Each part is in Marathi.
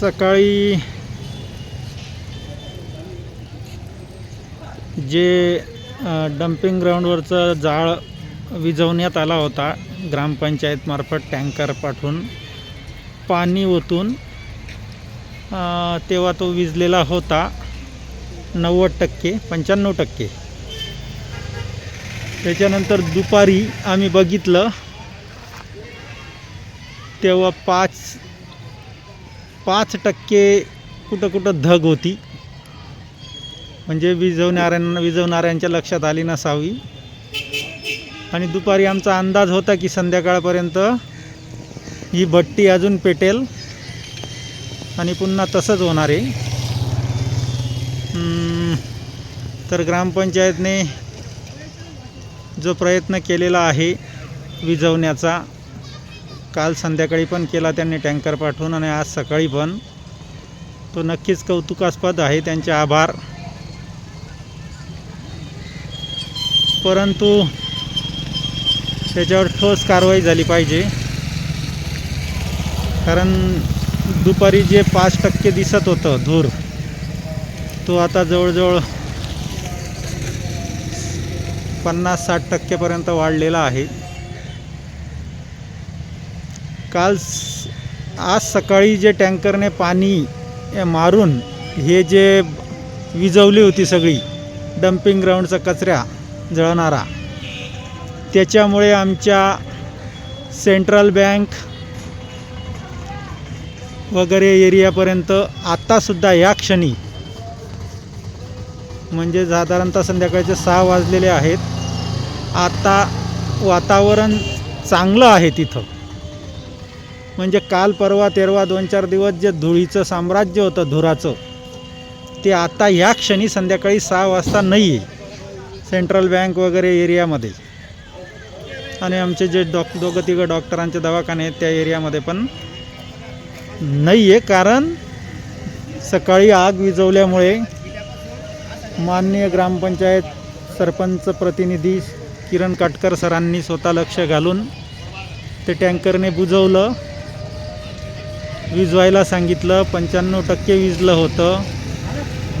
सकाळी जे डम्पिंग ग्राउंडवरचं जाळ विझवण्यात आला होता ग्रामपंचायतमार्फत टँकर पाठवून पाणी ओतून तेव्हा तो विजलेला होता नव्वद टक्के पंच्याण्णव टक्के. त्याच्यानंतर दुपारी आम्ही बघितलं तेव्हा पाच पाच टक्के कुठं कुठं धग होती. म्हणजे विझवणाऱ्यांना विझवणाऱ्यांच्या लक्षात आली नसावी. आणि दुपारी आमचा अंदाज होता की संध्याकाळपर्यंत ही भट्टी अजून पेटेल आणि पुन्हा तसंच होणार आहे. तर ग्रामपंचायतने जो प्रयत्न केलेला आहे विझवण्याचा काल संध्याकाळी पण केला त्यांनी टँकर पाठवून आणि आज सकाळी पण. तो नक्कीच कौतुकास्पद आहे. त्यांचे आभार. परंतु त्याच्यावर ठोस कारवाई झाली पाहिजे. कारण दुपारी जे पाच टक्के दिसत होतं धूर तो आता जवळजवळ पन्नास साठ टक्केपर्यंत वाढलेला आहे. काल स- आज सकाळी जे टँकरने पाणी मारून हे जे विजवली होती सगळी डम्पिंग ग्राउंडचा कचऱ्या जळणारा त्याच्यामुळे आमच्या सेंट्रल बँक वगैरे एरियापर्यंत आत्तासुद्धा या क्षणी म्हणजे साधारणतः संध्याकाळचे सहा वाजलेले आहेत आत्ता वातावरण चांगलं आहे तिथं. म्हणजे काल परवा तेरवा दोन चार दिवस जे धुळीचं साम्राज्य होतं धुराचं ते आता ह्या क्षणी संध्याकाळी सहा वाजता नाही आहे सेंट्रल बँक वगैरे एरियामध्ये. आणि आमचे जे डॉक दोघं तिघं डॉक्टरांचे दवाखाने आहेत त्या एरियामध्ये पण नाही आहे कारण सकाळी आग विझवल्यामुळे माननीय ग्रामपंचायत सरपंच प्रतिनिधी किरण काटकर सरांनी स्वतः लक्ष घालून ते टँकरने बुजवलं. विजवायला सांगितलं पंच्याण्णव टक्के विजलं होतं.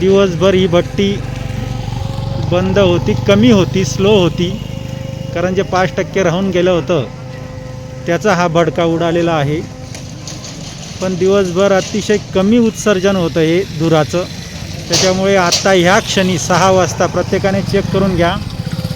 दिवसभर ही भट्टी बंद होती कमी होती स्लो होती. कारण जे पाच टक्के राहून गेलं होतं त्याचा हा भडका उडालेला आहे. पण दिवसभर अतिशय कमी उत्सर्जन होतं हे धुराचं. त्याच्यामुळे आत्ता ह्या क्षणी सहा वाजता प्रत्येकाने चेक करून घ्या.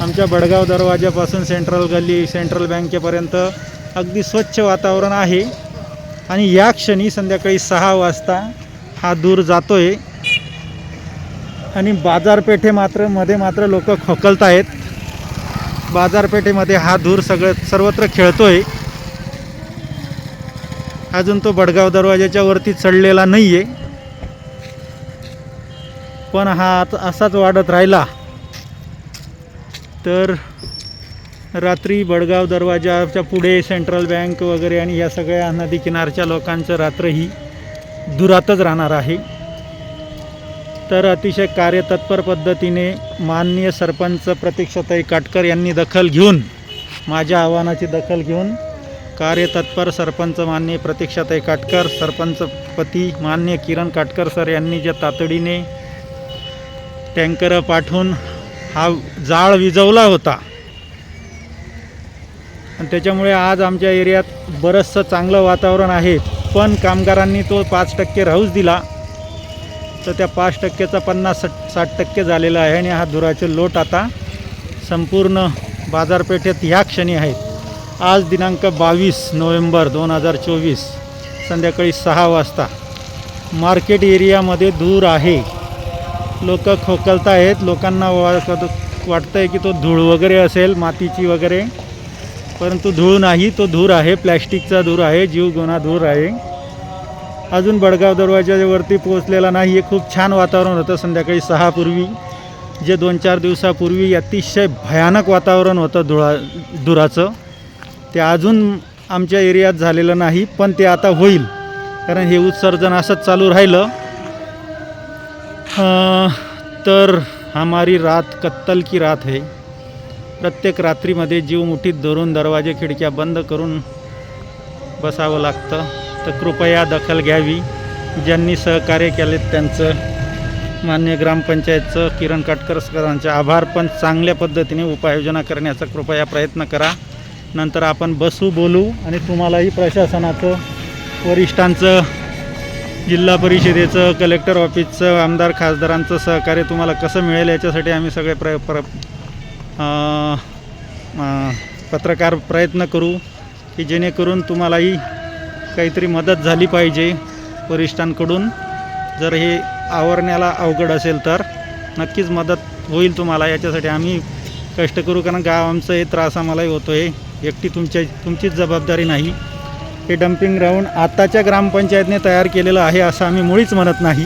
आमच्या बडगाव दरवाज्यापासून सेंट्रल गल्ली सेंट्रल बँकेपर्यंत अगदी स्वच्छ वातावरण आहे. आणि या क्षणी संध्याकाळी सहा वाजता हा दूर जातो आहे आणि बाजारपेठे मात्रमध्ये मात्र लोक खोकलत आहेत. बाजारपेठेमध्ये हा धूर सगळं सर्वत्र खेळतो आहे अजून तो बडगाव दरवाज्याच्या वरती चढलेला नाही आहे पण हा आता असाच वाढत राहिला. तर रात्री बडगाव दरवाजाच्या पुढे सेंट्रल बँक वगैरे आणि या सगळ्या नदी किनारच्या लोकांचं रात्र ही दुरातच राहणार आहे. तर अतिशय कार्यतत्पर पद्धतीने माननीय सरपंच प्रतीक्षाताई काटकर यांनी दखल घेऊन माझ्या आव्हानाची दखल घेऊन कार्यतत्पर सरपंच माननीय प्रतीक्षाताई काटकर सरपंच पती माननीय किरण काटकर सर यांनी ज्या तातडीने टँकर पाठवून हा जाळ विजवला होता आणि त्याच्यामुळे आज आमच्या एरियात बरंचसं चांगलं वातावरण आहे. पण कामगारांनी तो पाच टक्के राहूच दिला. तर त्या पाच टक्केचा पन्नास साठ टक्के झालेला आहे आणि हा धुराचे लोट आता संपूर्ण बाजारपेठेत ह्या क्षणी आहेत. आज दिनांक बावीस नोव्हेंबर दोन हजार चोवीस संध्याकाळी सहा वाजता. मार्केट एरियामध्ये धूर आहे. लोक खोकलत आहेत लोकांना वा वाटतं आहे की तो धूळ वगैरे असेल मातीची वगैरे. परंतु धूळ नाही तो धूर आहे प्लॅस्टिकचा धूर आहे जीवगुणा धूर आहे. अजून बडगाव दरवाजावरती पोहोचलेला नाही हे खूप छान वातावरण होतं संध्याकाळी सहापूर्वी जे दोन चार दिवसापूर्वी अतिशय भयानक वातावरण होतं धुळा धुराचं. ते अजून आमच्या एरियात झालेलं नाही पण ते आता होईल कारण हे उत्सर्जन असंच चालू राहिलं. तर हमारी रात कत्तल की रात है. प्रत्येक रात्रीमध्ये जीव मुठीत धरून दरवाजे खिडक्या बंद करून बसावं लागतं. तर कृपया दखल घ्यावी. ज्यांनी सहकार्य केले त्यांचं मान्य ग्रामपंचायतचं किरण काटकर सरांचे आभार. पण चांगल्या पद्धतीने उपाययोजना करण्याचा कृपया प्रयत्न करा. नंतर आपण बसू बोलू आणि तुम्हालाही प्रशासनाचं वरिष्ठांचं जिल्हा परिषदेचं कलेक्टर ऑफिसचं आमदार खासदारांचं सहकार्य तुम्हाला कसं मिळेल याच्यासाठी आम्ही सगळे प्र प्र पत्रकार प्रयत्न करू की जेणेकरून तुम्हालाही काहीतरी मदत झाली पाहिजे वरिष्ठांकडून. जर हे आवरण्याला अवघड असेल तर नक्कीच मदत होईल तुम्हाला. याच्यासाठी आम्ही कष्ट करू कारण गाव आमचं हे त्रास आम्हालाही होतो आहे एकटी तुमच्या तुमचीच जबाबदारी नाही. हे डम्पिंग ग्राउंड आत्ताच्या ग्रामपंचायतने तयार केलेलं आहे असं आम्ही मुळीच म्हणत नाही.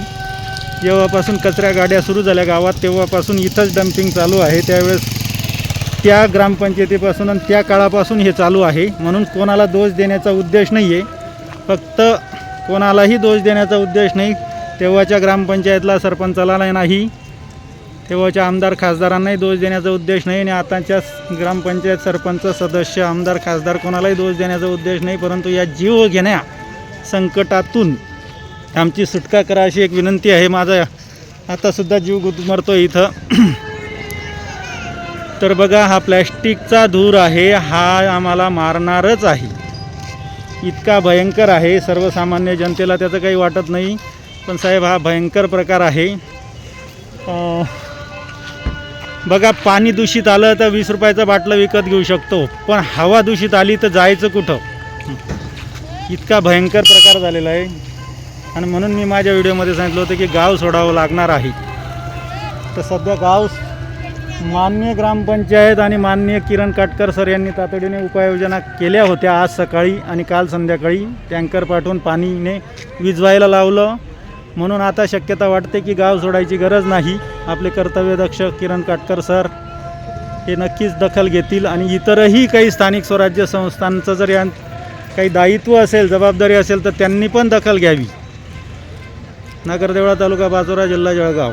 जेव्हापासून कचऱ्या गाड्या सुरू झाल्या गावात तेव्हापासून इथंच डम्पिंग चालू आहे. त्यावेळेस त्या ग्रामपंचायतीपासून आणि त्या काळापासून हे चालू आहे. म्हणून कोणाला दोष देण्याचा उद्देश नाही आहे फक्त कोणालाही दोष देण्याचा उद्देश नाही. तेव्हाच्या ग्रामपंचायतला सरपंचाला नाही तेव्हाच्या आमदार खासदारांनाही दोष देण्याचा उद्देश नाही आणि आताच्या ग्रामपंचायत सरपंच सदस्य आमदार खासदार कोणालाही दोष देण्याचा उद्देश नाही. परंतु या जीव घेण्या संकटातून आमची सुटका करा अशी एक विनंती आहे. माझा आतासुद्धा जीव गुदमरतो इथं. तर बघा हा प्लॅस्टिकचा धूर आहे हा आम्हाला मारणारच आहे. इतका भयंकर आहे सर्वसामान्य जनतेला त्याचं काही वाटत नाही पण साहेब हा भयंकर प्रकार आहे. बघा पाणी दूषित आलं तर वीस रुपयाचं बाटलं विकत घेऊ शकतो पण हवा दूषित आली तर जायचं कुठं? इतका भयंकर प्रकार झालेला आहे. आणि म्हणून मी माझ्या व्हिडिओमध्ये सांगितलं होतं की गाव सोडावं लागणार आहे. तर सध्या गाव मान्य ग्रामपंचायत आणि मान्य किरण काटकर सर यांनी तातडीने उपाययोजना केल्या होत्या. आज सकाळी आणि काल संध्याकाळी टँकर पाठवून पाणीने विजवायला लावलं. म्हणून आता शक्यता वाटते की गाव सोडायची गरज नाही. आपले कर्तव्यदक्ष किरण काटकर सर हे नक्कीच दखल घेतील आणि इतरही काही स्थानिक स्वराज्य संस्थांचं जर या काही दायित्व असेल जबाबदारी असेल तर त्यांनी पण दखल घ्यावी. नगरदेवळा तालुका बाजोरा जिल्हा जळगाव.